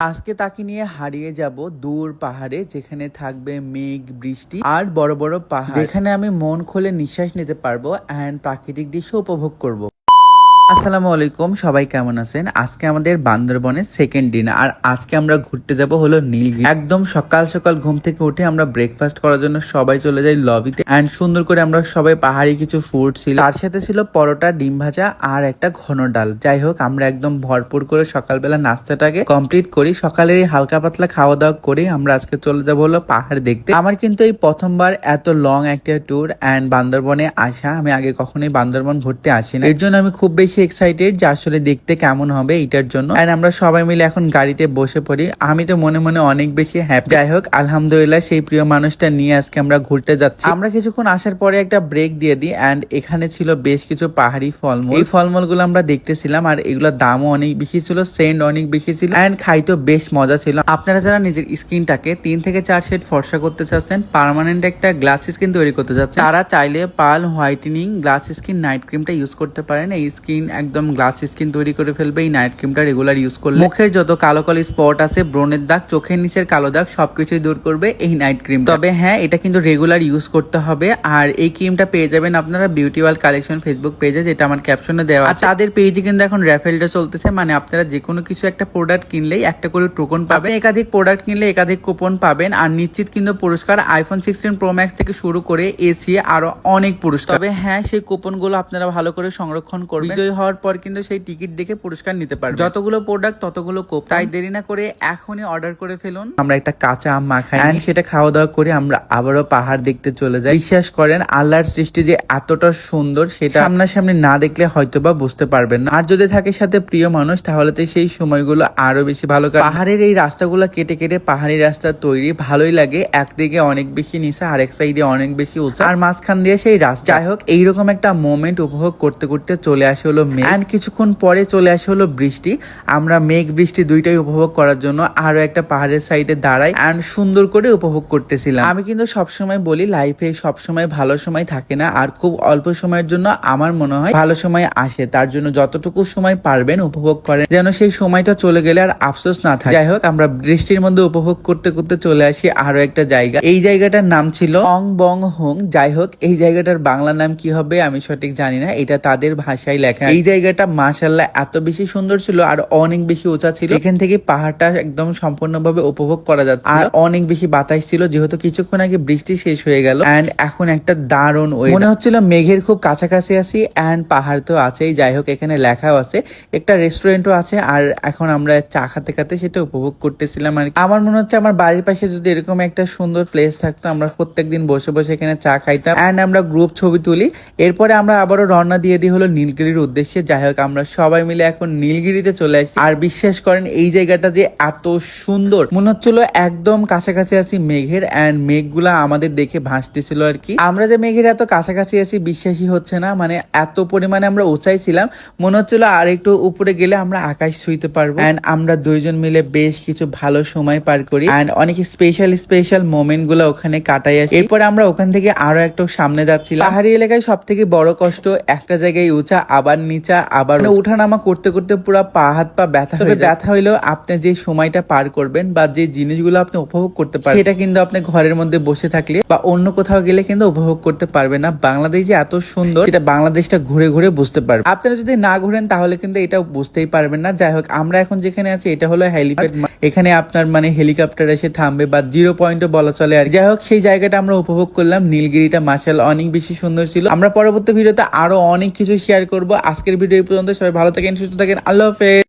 আজকে তাকে নিয়ে হারিয়ে যাব দূর পাহাড়ে, যেখানে থাকবে মেঘ, বৃষ্টি আর বড় বড় পাহাড় যেখানে আমি মন খুলে নিঃশ্বাস নিতে পারব অ্যান্ড প্রাকৃতিক দৃশ্য উপভোগ করব। আসসালামু আলাইকুম, সবাই কেমন আছেন? আজকে আমাদের বান্দরবনের সেকেন্ড দিন আর আজকে আমরা ঘুরতে যাব হলো নীলগিরি একদম সকাল সকাল ঘুম থেকে উঠে আমরা ব্রেকফাস্ট করার জন্য সবাই চলে যাই লবিতে অ্যান্ড সুন্দর করে আমরা সবাই পাহাড়ি কিছু ফুড ছিল। তার সাথে ছিল পরোটা, ডিম ভাজা, আর একটা ঘন ডাল। যাই হোক, আমরা একদম ভরপুর করে সকালবেলা নাস্তাটাকে কমপ্লিট করি। সকালের এই হালকা পাতলা খাওয়া দাওয়া করে আমরা আজকে চলে যাব হলো পাহাড় দেখতে। আমার কিন্তু এই প্রথমবার এত লং একটা ট্যুর অ্যান্ড বান্দরবনে আসা। আমি আগে কখনোই বান্দরবন ঘুরতে আসি না এর জন্য আমি খুব বেশি এক্সাইটেড যে আসলে দেখতে কেমন হবে এটার জন্য। অ্যান্ড আমরা সবাই মিলে এখন গাড়িতে বসে পড়ি। আমি তো মনে মনে অনেক বেশি হ্যাপি যাই হোক, আলহামদুলিল্লাহ সেই প্রিয় মানুষটা নিয়ে আজকে আমরা ঘুরতে যাচ্ছি। আমরা কিছুক্ষণ আসার পরে একটা ব্রেক দিয়ে দিই অ্যান্ড এখানে ছিল বেশ কিছু পাহাড়ি ফলমূল। এই ফলমূলগুলো আমরা দেখতেছিলাম আর এগুলোর দামও অনেক বেশি ছিল সেন্ট অনেক বেশি ছিল অ্যান্ড খাইতেও বেশ মজা ছিল। আপনারা যারা নিজের স্কিনটাকে তিন থেকে চার শেড ফর্সা করতে চাচ্ছেন পার্মানেন্ট একটা গ্লাস স্কিন তৈরি করতে চাচ্ছেন, তারা চাইলে পাল হোয়াইটেনিং গ্লাস স্কিন নাইট ক্রিমটা ইউজ করতে পারেন। এই স্কিন একদম গ্লাস স্কিন তৈরি করে ফেলবে এই নাইট ক্রিমটা রেগুলার ইউজ করলে। মুখের যত কালো কালো স্পট আছে ব্রণের দাগ চোখের নিচের কালো দাগ সবকিছুই দূর করবে এই নাইট ক্রিম তবে হ্যাঁ এটা কিন্তু রেগুলার ইউজ করতে হবে। আর এই ক্রিমটা পেয়ে যাবেন আপনারা বিউটি ওয়াল কালেকশন ফেসবুক পেজে যেটা আমার ক্যাপশনে দেওয়া আছে। তাদের পেজে কিন্তু এখন র্যাফেলটা চলতেছে মানে আপনারা যে কোনো কিছু একটা প্রোডাক্ট কিনলেই একটা করে টোকন পাবেন। একাধিক প্রোডাক্ট কিনলে একাধিক কুপন পাবেন। আর নিশ্চিত কিন্তু পুরস্কার আইফোন সিক্সটিন প্রো ম্যাক্স থেকে শুরু করে এসি আরও অনেক পুরস্কার। তবে হ্যাঁ সেই কুপনগুলো আপনারা ভালো করে সংরক্ষণ করবেন। বিজয়ী হওয়ার পর কিন্তু সেই টিকিট দেখে পুরস্কার নিতে পারবেন যতগুলো প্রোডাক্ট ততগুলো কোপ তাই দেরি না করে এখনই অর্ডার করে ফেলুন। আমরা একটা কাঁচা আম মাখাই and সেটা খাওয়া দাওয়া করে আমরা আবারও পাহাড় দেখতে চলে যাই। বিশ্বাস করেন আল্লাহর সৃষ্টি যে এতটা সুন্দর সেটা সামনাসামনি না দেখলে হয়তোবা বুঝতে পারবেন না। আর যদি থাকে সাথে প্রিয় মানুষ তাহলে তো সেই সময়গুলো আরও বেশি ভালো। পাহাড়ের এই রাস্তাগুলো কেটে কেটে পাহাড়ি রাস্তা তৈরি ভালোই লাগে। একদিকে অনেক বেশি নিচা আর এক সাইডে অনেক বেশি উঁচা। আর মাঝখান দিয়ে সেই রাস্তা। যাই হোক এইরকম একটা মোমেন্ট উপভোগ করতে করতে চলে আসে হলো মেঘ। And কিছুক্ষণ পরে চলে আসে হলো বৃষ্টি। আমরা মেঘ বৃষ্টি দুইটাই উপভোগ করার জন্য আরও একটা পাহাড়ের সাইডে দাঁড়াই অ্যান্ড সুন্দর করে উপভোগ করতেছিলাম। আমি কিন্তু সবসময় বলি লাইফে সবসময় ভালো সময় থাকে না। আর খুব অল্প সময়ের জন্য আমার মনে হয় ভালো সময় আসে। তার জন্য যতটুকু সময় পারবেন উপভোগ করেন। যেন সেই সময়টা চলে গেলে আর আফসোস না থাকে। যাই হোক আমরা বৃষ্টির মধ্যে উপভোগ করতে করতে চলে আসি আরও একটা জায়গা। এই জায়গাটার নাম ছিল অং বং হোং যাই হোক এই জায়গাটার বাংলা নাম কি হবে আমি সঠিক জানি না। এটা তাদের ভাষায় লেখা এই জায়গাটা মাসাল্লাহ এত বেশি সুন্দর ছিল আর অনেক বেশি উঁচা ছিল। এখান থেকে পাহাড়টা একদম সম্পূর্ণভাবে উপভোগ করা যাচ্ছে আর অনেক বেশি বাতাস ছিল যেহেতু কিছুক্ষণ আগে বৃষ্টি শেষ হয়ে গেল। এন্ড এখন একটা দারুণ মনে হচ্ছিল মেঘের খুব কাছাকাছি আছি এন্ড পাহাড় তো আছেই যাই হোক এখানে লেখাও আছে। একটা রেস্টুরেন্টও আছে আর এখন আমরা চা খাতে খাতে সেটা উপভোগ করতেছিলাম আর। আমার মনে হচ্ছে আমার বাড়ির পাশে যদি এরকম একটা সুন্দর প্লেস থাকতো আমরা প্রত্যেকদিন বসে বসে এখানে চা খাইতাম। এন্ড আমরা গ্রুপ ছবি তুলি। এরপরে আমরা আবারও রওনা দিয়ে দিই হলো নীলগিরির উদ্দেশ্যে। যাই হোক, আমরা সবাই মিলে এখন নীলগিরিতে চলে আসছি। আর বিশ্বাস করেন, এই জায়গাটা যে এত সুন্দর, মনে হচ্ছিল একদম কাছাকাছি আছি মেঘের এন্ড মেঘগুলা আমাদের দেখে ভাসতেছিল আর কি। আমরা যে মেঘের এত কাছাকাছি আছি, বিশ্বাসই হচ্ছে না। মানে এত পরিমাণে আমরা উঁচাই ছিলাম, মনে হচ্ছিল আর একটু উপরে গেলে আমরা আকাশ ছুঁইতে পারব। এন্ড আমরা দুইজন মিলে বেশ কিছু ভালো সময় পার করি। এন্ড অনেক স্পেশাল স্পেশাল মোমেন্টগুলো ওখানে কাটাই আসি। এরপরে আমরা ওখান থেকে আরও একটু সামনে যাচ্ছিলাম। পাহাড়ি এলাকায় সব থেকে বড় কষ্ট, একটা জায়গায় উঁচা, আবার নিচা আবার মানে উঠানামা করতে করতে পুরো পা হাত পা ব্যথা হয়ে ব্যথা হইলেও আপনি যে সময়টা পার করবেন বা যে জিনিসগুলো আপনি উপভোগ করতে পারবেন সেটা কিন্তু আপনি ঘরের মধ্যে বসে থাকলে বা অন্য কোথাও গেলে কিন্তু উপভোগ করতে পারবেন না। বাংলাদেশ যে এত সুন্দর এটা বাংলাদেশটা ঘুরে ঘুরে বুঝতে পারবেন আপনারা যদি না ঘুরেন তাহলে কিন্তু এটা বুঝতেই পারবেন না। যাই হোক আমরা এখন যেখানে আছি এটা হলো হেলিপ্যাড এখানে আপনার মানে হেলিকপ্টার এসে থামবে বা জিরো পয়েন্টও বলা চলে আর যাই হোক, সেই জায়গাটা আমরা উপভোগ করলাম। নীলগিরিটা মার্শাল অনেক বেশি সুন্দর ছিল। আমরা পরবর্তী ভিডিওতে আরও অনেক কিছু শেয়ার করব। আজকের ভিডিও পর্যন্ত। সবাই ভালো থাকেন, সুস্থ থাকেন। আল্লাহ হাফেজ।